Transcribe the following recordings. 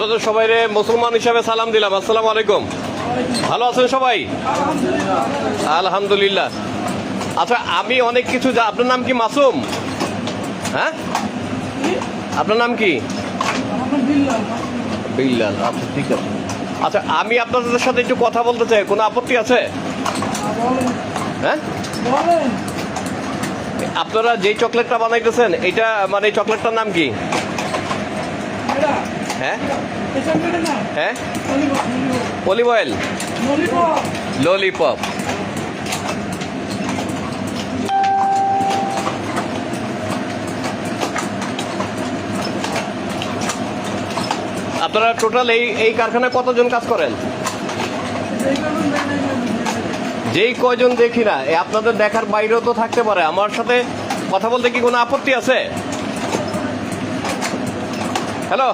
আপনাদের সবাই মুসলমান হিসাবে সালাম দিলাম। আসসালামু আলাইকুম। ভালো আছেন সবাই? আলহামদুলিল্লাহ। আচ্ছা আমি অনেক কিছু আপনার নাম কি মাসুম? হ্যাঁ? আপনার নাম কি? বিল্লাল। আচ্ছা ঠিক আছে। আচ্ছা আমি আপনাদের সাথে একটু কথা বলতে চাই। কোনো আপত্তি আছে? হ্যাঁ? আপনারা যেই চকলেটটা বানাইতেছেন এটা মানে চকলেটটার নাম কি? হ্যাঁ? হ্যাঁ? অলিভ অয়েল ললিপপ আপনারা টোটাল এই এই কারখানায় কতজন কাজ করেন? যেই কয়জন দেখি না আপনাদের দেখার বাইরেও তো থাকতে পারে। আমার সাথে কথা বলতে কি কোনো আপত্তি আছে? হ্যালো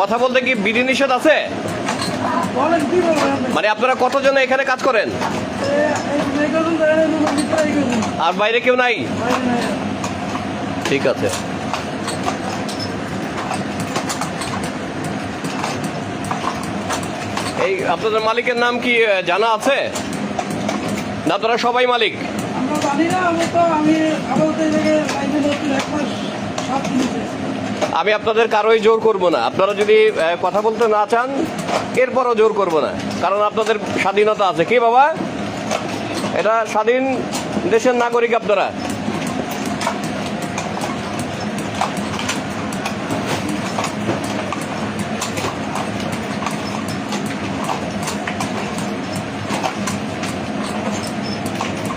কথা বলতে কি বিধি নিষেধ আছে? মানে আপনারা কতজন এখানে কাজ করেন? আর বাইরে কেউ নাই? ঠিক আছে। এই আপনাদের মালিকের নাম কি জানা আছে? না আপনারা সবাই মালিক? আমরা জানি না আমি তো আমি আপাতত এই জায়গায় লাইনে নতুন এক মাস সাত আমি আপনাদের কারোই জোর করব না। আপনারা যদি কথা বলতে না চান, এরপরও জোর করব না। কারণ আপনাদের স্বাধীনতা আছে। কি বাবা? এটা স্বাধীন দেশের নাগরিক আপনারা।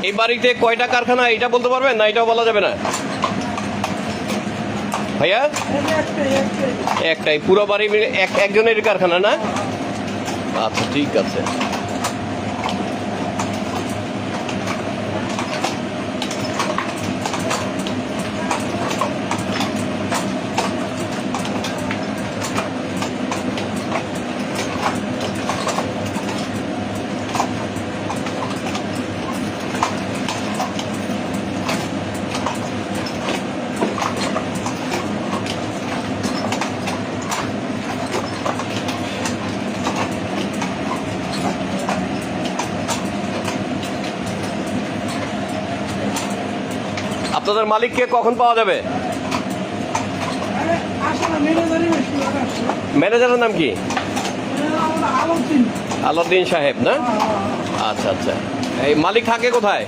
এই বাড়িতে কয়টা কারখানা এটা বলতে পারবেন না? এটাও বলা যাবে না। ভাইয়া? একটাই পুরো বাড়ি মিলে এক একজনের কারখানা না? আচ্ছা ঠিক আছে। আপনাদের মালিককে কখন পাওয়া যাবে? ম্যানেজারের নাম কি? আলাউদ্দিন সাহেব, না? আচ্ছা আচ্ছা। এই মালিক থাকে কোথায়?